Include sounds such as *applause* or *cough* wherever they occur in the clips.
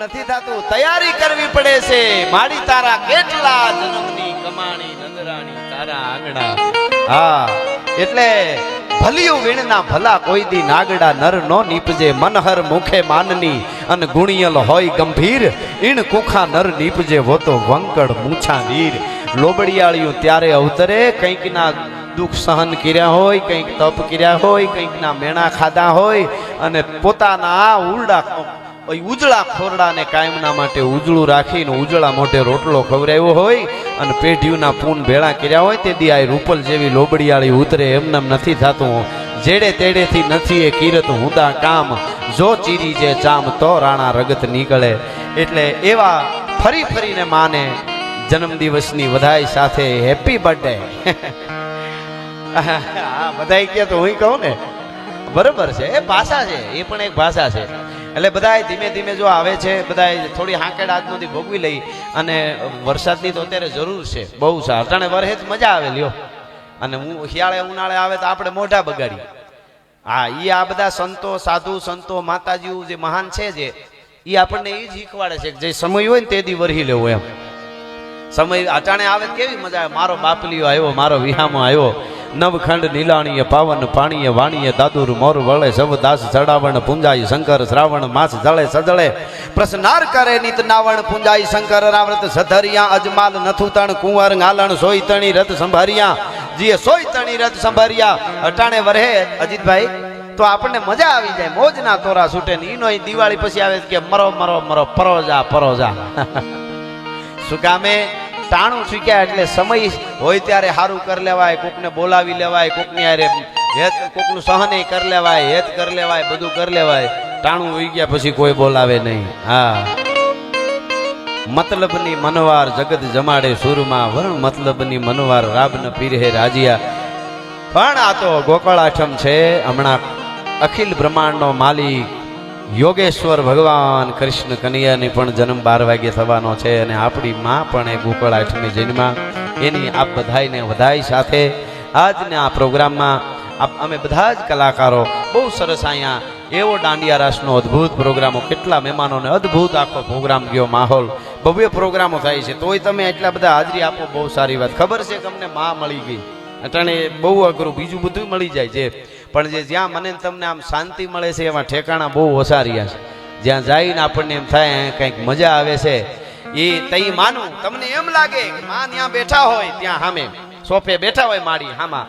નથી થતું. તૈયારી કરવી પડે છે. મારી તારા કેટલા જન્મની કમાણી, નંદરાણી, તારા આંગણા. હા, એટલે ભલિયું વીણના ભલા કોઈ દી નાગડા નર નો નીપજે. મનહર મુખે માનની અને ગુણિયલ હોય ગંભીર. ઈણ કુખા નર નીપજે હોતો વંકડ મૂછા નીર. લોબડિયાળિયું ત્યારે અવતરે. કંઈક ના દુઃખ સહન કર્યા હોય, કંઈક તપ કર્યા હોય કંઈક ના મેણા ખાધા હોય અને પોતાના ઉરડા ઉજળા ખોરડાને કાયમના માટે ઉજળું રાખીને ઉજળા મોઢે રોટલો ખવડાવ્યો હોય અને પેઢીઓના પૂન ભેળા કર્યા હોય તે દી આ રૂપલ જેવી લોબડિયાળી ઉતરે એમનેમ નથી થતું. જેડે તેડેથી નથી એ કીરત હુંદા કામ. જો ચીરી જે ચામ તો રાણા રગત નીકળે. એટલે એવા ફરી ફરીને માને જન્મદિવસની વધાઈ સાથે હેપી બર્થડે. *laughs* હા, બધાય કહે તો હું કહું ને. બરોબર છે, એ ભાષા છે, એ પણ એક ભાષા છે. એટલે બધાય ધીમે ધીમે જો આવે છે, બધાય થોડી હાંકેડ આજનોથી ભોગવી લઈ અને વરસાદની તો અત્યારે જરૂર છે, બહુ સારું. અટાણે વરહે જ મજા આવે, લ્યો. અને હું શિયાળે ઉનાળે આવે તો આપણે મોઢા બગાડીએ. હા એ આ બધા સંતો, સાધુ સંતો, માતાજીઓ જે મહાન છે જે એ આપણને એ જ શીખવાડે છે કે જે સમય હોય ને તે દી વરહી લેવો એમ. સમય અટાણે આવે કેવી મજા આવે. મારો બાપલીઓ આવ્યો, મારો વિહામો આવ્યો. નવખંડ નીલાણીએ પાવન પાણીએ વાણીએ દાદુર, મોર, વળે સવ દાસ, ચડાવણ પૂંજાય શંકર, શ્રાવણ, માસ, જળે, સજળે. પ્રસનાર કરે નિત નાવણ પૂંજાય શંકર રાવ્રત સધરિયા, અજમાલ નથું તણ કુંવર, ગાલણ સોઈ તણી રથ સંભારિયા. જીએ સોઈ તણી રથ સંભારિયા. અટાણે વરહે અજીતભાઈ, તો આપણને મજા આવી જાય, મોજના તોરા છૂટે ને ઈનો દિવાળી પછી આવે કે મરો મરો મરો, પરોજા પરોજા. *laughs* કામે? ટાણું શીખ્યા એટલે સમય હોય ત્યારે સારું કરી લેવાય, કોકને બોલાવી લેવાય, કોકની હારે હેત, કોકનું સહન કરી લેવાય, હેત કરી લેવાય, બધું કરી લેવાય. ટાણું હોઈ ગયા પછી કોઈ બોલાવે નહીં. હા. મતલબની મનવાર જગત જમાડે સુરમાં, વરણ મતલબની મનવાર રાબન પીરહે રાજીયા. પણ આ તો ગોકળ આઠમ છે. હમણાં અખિલ બ્રહ્માંડનો માલિક યોગેશ્વર ભગવાન કૃષ્ણ કનૈયાની પણ જન્મ બાર વાગે થવાનો છે અને આપણી માં પણ એ ગોકળ આઠમી જન્મા. એની આપ બધાઈને વધાઈ સાથે આજના આ પ્રોગ્રામમાં આપ અમે બધા જ કલાકારો બહુ સરસ અહીંયા એવો દાંડિયા રાસનો અદ્ભુત પ્રોગ્રામો, કેટલા મહેમાનોને અદ્ભુત આખો પ્રોગ્રામ ગયો માહોલ. ભવ્ય પ્રોગ્રામો થાય છે. તોય તમે એટલા બધા હાજરી આપો, બહુ સારી વાત. ખબર છે કે અમને માં મળી ગઈ. અટાણે બહુ અઘરું, બીજું બધું મળી જાય છે. પણ જે જ્યાં મને તમને આમ શાંતિ મળે છે એમાં ઠેકાણા બહુ ઓછા રહ્યા છે. જ્યાં જઈને આપણને એમ થાય કંઈક મજા આવે છે. એ તઈ માનું. તમને એમ લાગે માં ત્યાં બેઠા હોય, ત્યાં સામે સોફે બેઠા હોય માડી હામાં.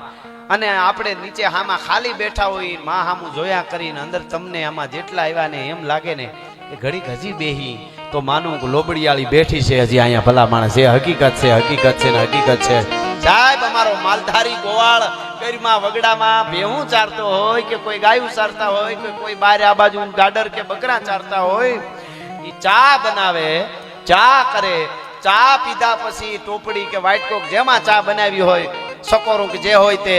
અને આપણે નીચે હામાં ખાલી બેઠા હોય, માં હામું જોયા કરીને અંદર તમને આમાં જેટલા આવ્યા ને એમ લાગે ને કે ઘડીક હજી બેહી. તો માનું લોબડિયાળી બેઠી છે હજી અહીંયા ભલા માણસ. એ હકીકત છે હકીકત છે ને હકીકત છે. સાહેબ, અમારો માલધારી ગોવાળ કરીમાં વગડામાં ભેહું ચારતો હોય કે કોઈ ગાયું ચારતા હોય કે કોઈ બારે આ બાજુ ગાડર કે બકરા ચારતા હોય, એ ચા બનાવે, ચા કરે, ચા પીધા પછી ટોપડી કે વ્હાઈટ કોક જેમાં ચા બનાવી હોય, સકોરું કે જે હોય તે,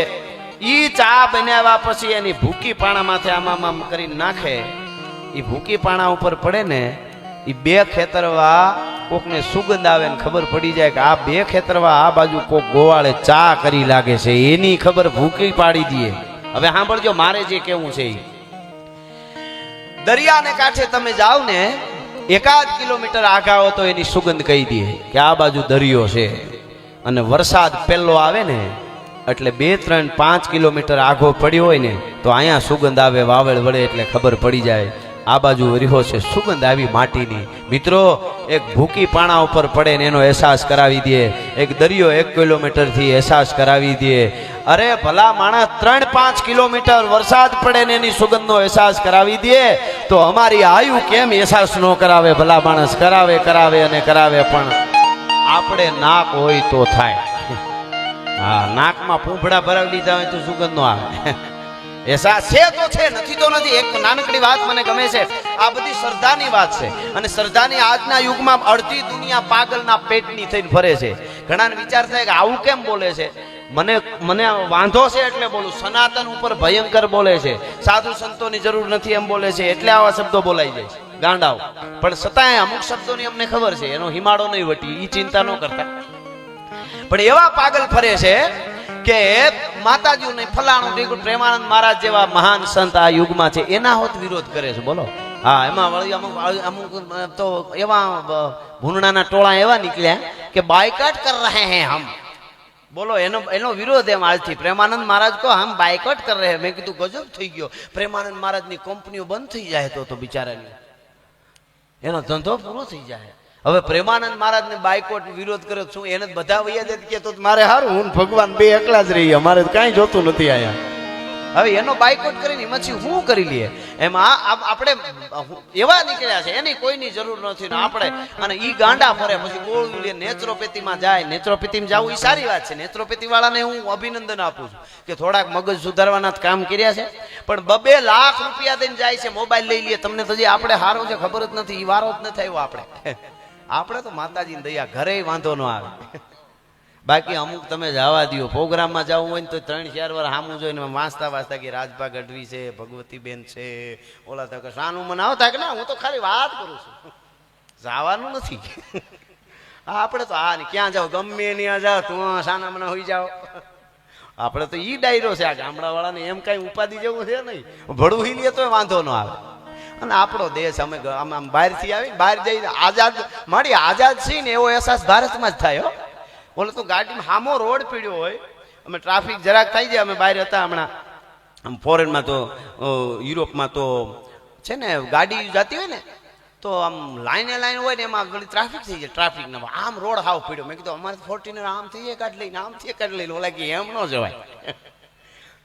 ઈ ચા બનાવ્યા પછી એની ભૂકી પાણામાંથી આમાં આમ કરીને નાખે. એ ભૂકી પાણા ઉપર પડે ને ઈ બે ખેતરવા કોકને સુગંધ આવે ને ખબર પડી જાય કે આ બે ખેતરવા આ બાજુ કોક ગોવાળે ચા કરી લાગે છે, એની ખબર ભૂકી પાડી દે હવે સાંભળજો, મારે જે કેવું છે એ દરિયાને કાંઠે તમે જાઓ ને, એકાદ કિલોમીટર આઘા તો એની સુગંધ કહી દે કે આ બાજુ દરિયો છે. અને વરસાદ પહેલો આવે ને, એટલે બે, ત્રણ, પાંચ કિલોમીટર આઘો પડ્યો હોય ને, તો અહીંયા સુગંધ આવે, વાવળ વળે એટલે ખબર પડી જાય. આ બાજુ રહ્યો છે સુગંધ આવી માટીની. મિત્રો, એક ભૂકી પાણા ઉપર પડે ને એનો અહેસાસ કરાવી દે. એક દરિયો એક કિલોમીટરથી અહેસાસ કરાવી દે. અરે ભલા માણસ, ત્રણ પાંચ કિલોમીટર વરસાદ પડે ને એની સુગંધનો અહેસાસ કરાવી દે, તો અમારી આયુ કેમ અહેસાસ ન કરાવે? ભલા માણસ, કરાવે કરાવે અને કરાવે પણ. આપણે નાક હોય તો થાય. હા, નાકમાં ફૂંફડા ભરાવી લીધા હોય તો સુગંધ નો આવે. અહેસાસ છે તો છે, નથી તો નથી. એક નાનકડી વાત મને ગમે છે. આ બધી શ્રદ્ધાની વાત છે. અને શ્રદ્ધાની આજના યુગમાં અડધી દુનિયા પાગલના પેટની થઈને ફરે છે. ઘણાને વિચાર થાય કે આવું કેમ બોલે છે? મને મને વાંધો છે એટલે બોલું. સનાતન ઉપર ભયંકર બોલે છે. સાધુ સંતોની જરૂર નથી એમ બોલે છે. એટલે આવા શબ્દો બોલાઈ જાય. ગાંડાઓ. પણ છતાંય અમુક શબ્દોની અમને ખબર છે. એનો હિમાડો નહીં વટી. એ ચિંતા ન કરતા. પણ એવા પાગલ ફરે છે કે માતાજી નહીં ફલાણું ઢીકણું પ્રેમાનંદ મહારાજ જેવા મહાન સંત આ યુગમાં છે, એના હોત વિરોધ કરે છે, બોલો. હા, એમાં વળી અમુક અમુક તો એવા ભૂંડાના ટોળા એવા નીકળ્યા કે બાયકાટ કર રહે હે હમ. બોલો, એનો એનો વિરોધ એમ આજથી. પ્રેમાનંદ મહારાજ કહો, હમ, બાયકોટ કર રહે મેં કીધું, ગજબ થઈ ગયો. પ્રેમાનંદ મહારાજની કંપનીઓ બંધ થઈ જાય તો તો બિચારાની. એનો ધંધો પૂરો થઈ જાય. હવે પ્રેમાનંદ મહારાજને બાયકોટ વિરોધ કર્યો, શું એને બધા વૈયા જાય કે તો મારે સારું હું ભગવાન બે એકલા જ રહીએ મારે કાંઈ જોતું નથી અહીંયા. હવે એનો બાયકોટ કરીને એમાંથી શું કરી લઈએ? એમાં આપણે એવા નીકળ્યા છે, એની કોઈની જરૂર નથી, ને આપણે અને ઈ ગાંડા ફરે, પછી ગોળું લે નેચરોપેથીમાં જાય નેચરોપેથીમાં જવું એ સારી વાત છે. નેચરોપેથી વાળાને હું અભિનંદન આપું છું કે થોડાક મગજ સુધારવાના જ કામ કર્યા છે. પણ બબે લાખ રૂપિયા દઈને જાય છે, મોબાઈલ લઈ લઈએ તમને તો જે આપણે હારો છે ખબર જ નથી એ વારો જ નથી આવ્યો આપણે. આપણે તો માતાજીની દયા ઘરે વાંધો ન આવે. બાકી અમુક તમે જવા દો પ્રોગ્રામમાં જવું હોય ને તો ત્રણ ચાર વાર સામું જોઈને વાંચતા વાંચતા કે રાજભા ગઢવી છે, ભગવતીબેન છે, ઓલા તો શાનું મને આવતા કે ના, હું તો ખાલી વાત કરું છું. જવાનું નથી. આપણે તો ને ક્યાં જાવ, ગમે ત્યાં જાવ, તું સાના મને હોઈ જાવ. આપણે તો ઈ ડાયરો છે, આ ગામડાવાળાને એમ કાંઈ ઉપાધિ જેવું છે નહીં. ભડવું લે તોય વાંધો ન આવે. અને આપણો દેશ અમે આમ આમ બહારથી આવી બહાર જઈને આઝાદ મારી આઝાદ છે ને એવો અહેસાસ ભારતમાં જ થાય બોલો, તો ગાડીમાં હામો રોડ પીડ્યો હોય, અમે ટ્રાફિક જરાક થઈ જાય, અમે બહાર હતા હમણાં. આમ ફોરેનમાં તો યુરોપમાં તો છે ને, ગાડી જતી હોય ને, તો આમ લાઈને લાઈન હોય ને, એમાં ઘણી ટ્રાફિક થઈ જાય ટ્રાફિક ને આમ રોડ હાવ પીડ્યો. મેં કીધું, અમારે ફોર્ટીનર આમથી એ કાઢ લઈને આમથી એ કાઢ લઈને, ઓલા કે એમ ન જવાય.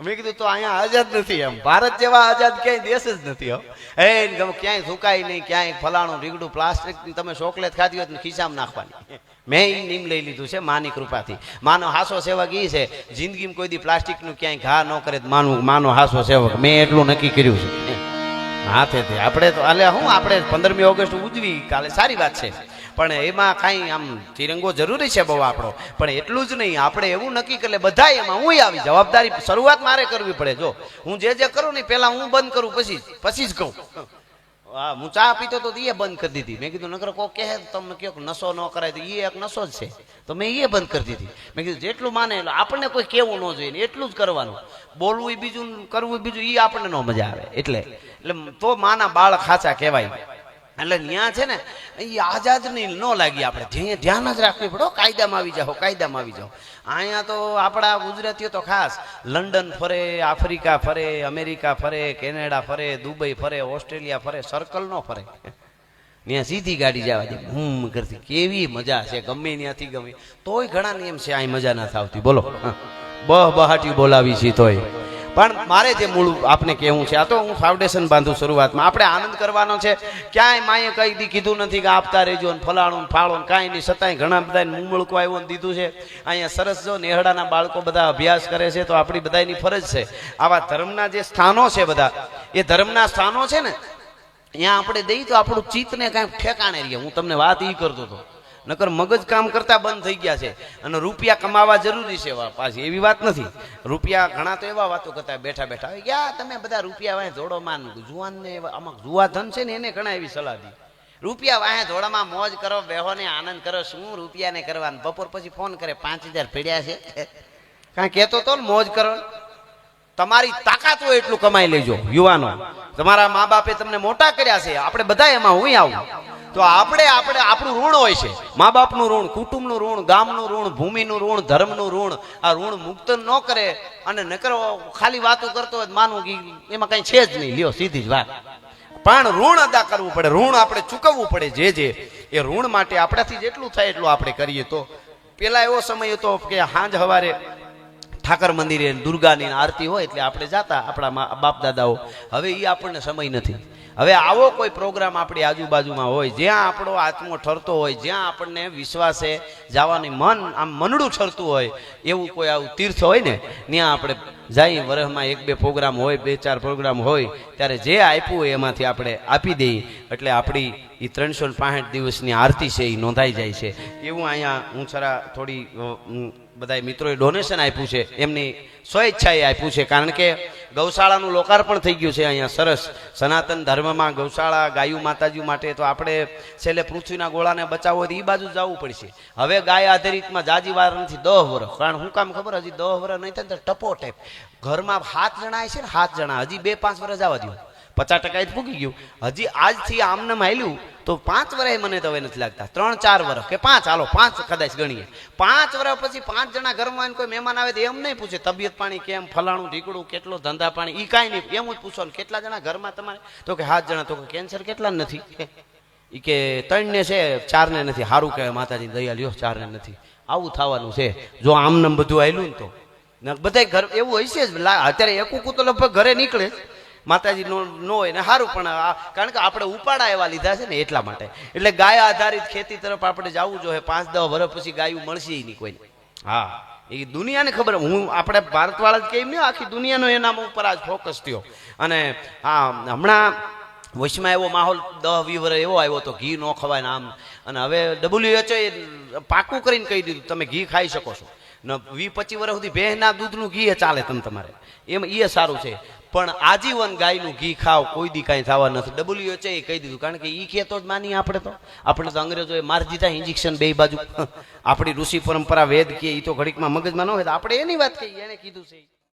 મેં કીધું, તો અહીંયા આઝાદ નથી એમ. ભારત જેવા આઝાદ ક્યાંય દેશ જ નથી, હો. એ ગમે ક્યાંય સુકાય નહીં, ક્યાંય ફલાણું રીગડું પ્લાસ્ટિક તમે ચોકલેટ ખાધી હોય તો ખિસ્સામાં નાખવાની. મેં એ નીમ લઈ લીધું છે માની કૃપાથી. માનો હાસો સેવક એ છે. જિંદગીમાં કોઈ દી પ્લાસ્ટિકનું ક્યાંય ઘા ન કરે માનું, માનો હાસો સેવક. મેં એટલું નક્કી કર્યું છે. હાથેથી. આપણે તો એટલે હું આપણે પંદરમી ઓગસ્ટ ઉજવી કાલે. સારી વાત છે. પણ એમાં કાંઈ આમ તિરંગો જરૂરી છે બહુ આપણો. પણ એટલું જ નહીં, આપણે એવું નક્કી કરે બધા એમાં હું આવી, જવાબદારી શરૂઆત મારે કરવી પડે, જો. હું જે જે કરું ને પહેલાં હું બંધ કરું, પછી પછી જ કહું. હા, હું ચા પીતો તો એ બંધ કરી દીધી. મેં કીધું, નકર કોઈ કહે તમને તમે કહો કે નશો ન કરાય. તો એ એક નશો જ છે. તો મેં એ બંધ કરી દીધી. મેં કીધું, જેટલું માને એટલે, આપણને કોઈ કેવું ન જોઈએ ને એટલું જ કરવાનું. બોલવું એ બીજું, કરવું બીજું એ આપણને ન મજા આવે. એટલે એટલે તો માના બાળ ખાચા કહેવાય. એટલે ત્યાં છે ને, એ આઝાદ નહીં ન લાગી આપણે. ધ્યાન જ રાખવી પડો કાયદામાં આવી જાઓ, કાયદામાં આવી જાઓ. અહીંયા તો આપણા ગુજરાતીઓ તો ખાસ, લંડન ફરે, આફ્રિકા ફરે, અમેરિકા ફરે, કેનેડા ફરે, દુબઈ ફરે, ઓસ્ટ્રેલિયા ફરે સર્કલ નો ફરે. ત્યાં સીધી ગાડી જવા દે. હમ કરતી કેવી મજા છે, ગમે ત્યાંથી ગમે. તોય ઘણા નિયમ છે અહીં મજા ના આવતી બોલો. બહ બહાટી બોલાવી છે તોય. પણ મારે જે મૂળ આપને કહેવું છે, આ તો હું ફાઉન્ડેશન બાંધું શરૂઆતમાં. આપણે આનંદ કરવાનો છે. ક્યાંય માએ કઈ દી કીધું નથી કે આપતા રહેજો ને ફલાણું ને ફાળો ને કાંઈ નહીં. છતાંય ઘણા બધા મુમળકો આવ્યો ને દીધું છે. અહીંયા સરસ જો નેહડાના બાળકો બધા અભ્યાસ કરે છે, તો આપણી બધાની ફરજ છે. આવા ધર્મના જે સ્થાનો છે બધા, એ ધર્મના સ્થાનો છે ને ત્યાં આપણે દઈ તો આપણું ચિત્તને કાંઈક ઠેકાણે રહીએ. હું તમને વાત એ કરતો હતો. નકર મગજ કામ કરતા બંધ થઈ ગયા છે. અને રૂપિયા કમાવા જરૂરી છે પાછી. એવી વાત નથી. રૂપિયા ઘણા તો એવા વાતો કરતા બેઠા બેઠા. ગયા તમે બધા રૂપિયા વાંહે જોડો માન જુવાનને આમાં જુવા ધન છે ને એને ઘણા એવી સલાહ દી. રૂપિયા વાહે ધોળામાં મોજ કરો બેહો ને આનંદ કરો, શું રૂપિયાને કરવાનું? બપોર પછી ફોન કરે, પાંચ હજાર પડ્યા છે. કાંઈ કહેતો તો ને મોજ કરો. તમારી તાકાત હોય એટલું કમાઈ લેજો, યુવાનો. તમારા મા બાપે તમને મોટા કર્યા છે. આપણે બધા એમાં હું આવું. તો આપણે આપણે આપણું ઋણ હોય છે. મા બાપનું ઋણ, કુટુંબનું ઋણ, ગામનું ઋણ, ભૂમિનું ઋણ, ધર્મનું ઋણ, આ ઋણ મુક્ત ન કરે અને નકર ખાલી વાતો કરતો હોય માનવું કે એમાં કઈ છે જ નહીં. લ્યો, સીધી જ વાત. પણ ઋણ અદા કરવું પડે. ઋણ આપણે ચૂકવવું પડે જે જે. એ ઋણ માટે આપણાથી જેટલું થાય એટલું આપણે કરીએ તો. પેલા એવો સમય હતો કે હાંજ હવારે ઠાકર મંદિરે દુર્ગાની આરતી હોય એટલે આપણે જાતા આપણા બાપ દાદાઓ હવે એ આપણને સમય નથી. હવે આવો કોઈ પ્રોગ્રામ આપણી આજુબાજુમાં હોય, જ્યાં આપણો આત્મો ઠરતો હોય, જ્યાં આપણને વિશ્વાસે જવાની મન આમ મનડું ઠરતું હોય, એવું કોઈ આવું તીર્થ હોય ને, ત્યાં આપણે જઈ વર્ષમાં એક બે પ્રોગ્રામ હોય, બે ચાર પ્રોગ્રામ હોય, ત્યારે જે આપ્યું હોય એમાંથી આપણે આપી દઈએ. એટલે આપણી એ ત્રણસો દિવસની આરતી છે એ નોંધાઈ જાય છે. એવું અહીંયા હું જરા થોડી બધા મિત્રોએ ડોનેશન આપ્યું છે. એમની સ્વૈચ્છાએ આપ્યું છે. કારણ કે ગૌશાળાનું લોકાર્પણ થઈ ગયું છે અહીંયા સરસ. સનાતન ધર્મમાં ગૌશાળા, ગાયું માતાજી માટે તો આપણે છેલ્લે પૃથ્વીના ગોળાને બચાવવો હોય તો એ બાજુ જવું પડશે. હવે ગાય આધારિતમાં જાજી વાર નથી દહ વર્ષ કારણ શું કામ ખબર હજી દહ વર્ષ નહીં થાય ટપો ટેપ. ઘરમાં સાત જણા છે ને સાત જણા હજી બે પાંચ વર્ષ આવવા દઉં પચાસ ટકા જ ફૂકી ગયું. હજી આજથી આમને હાલ્યું તો પાંચ વર્ષ મને તો હવે નથી લાગતા. ત્રણ, ચાર વર્ષ કે પાંચ, હાલો, પાંચ કદાચ ગણીએ. પાંચ વર્ષ પછી પાંચ જણા ઘરમાં કોઈ મહેમાન આવે તો એમ નહીં પૂછે, તબિયત પાણી કેમ? ફલાણું, ઢીકડું, કેટલો ધંધા પાણી? એ કાંઈ નહીં. એમ જ પૂછવાનું. કેટલા જણા ઘરમાં તમારે? તો કે હાથ જણા. તો કે કેન્સર કેટલા નથી? એ કે ત્રણને છે, ચારને નથી. સારું કહેવાય માતાજી દયા લ્યો ચારને નથી. આવું થવાનું છે. જો આમને બધું આવેલું ને તો. બધા ઘર એવું છે જ. અત્યારે એકુ તો ઘરે નીકળે. માતાજી નો ન હોય ને સારું પણ કારણ કે આપણે ઉપાડા એવા લીધા છે ને એટલા માટે. એટલે ગાય આધારિત ખેતી તરફ આપણે જવું જોઈએ. પાંચ દસ વર્ષ પછી ગાયું મળશે નહીં કોઈને. હા. એ દુનિયાને ખબર હું આપણે ભારતવાળા જ કેમ નહીં આખી દુનિયાનો એના ઉપર આજ ફોકસ થયો. અને આ હમણાં વચમાં એવો માહોલ દહ વી વર્ષ એવો આવ્યો તો ઘી ન ખવાય ને આમ. અને હવે ડબલ્યુએચઓ પાકું કરીને કહી દીધું તમે ઘી ખાઈ શકો છો. ને વી પચીસ વર્ષ સુધી ભેંસના દૂધનું ઘી ચાલે તમે તમારે. એમ એ સારું છે. પણ આજીવન ગાયનું ઘી ખાવ, કોઈ દી કાંઈ થવા નથી. ડબલ્યુએચઓ એ કહી દીધું. કારણ કે એ કહેતો જ માની આપણે તો. આપણે તો અંગ્રેજોએ મારી દીધા ઇન્જેક્શન બે બાજુ. *laughs* આપણી ઋષિ પરંપરા વેદ કે એ તો ઘડીકમાં મગજમાં ન હોય આપણે એની વાત કહીએ. એને કીધું છે.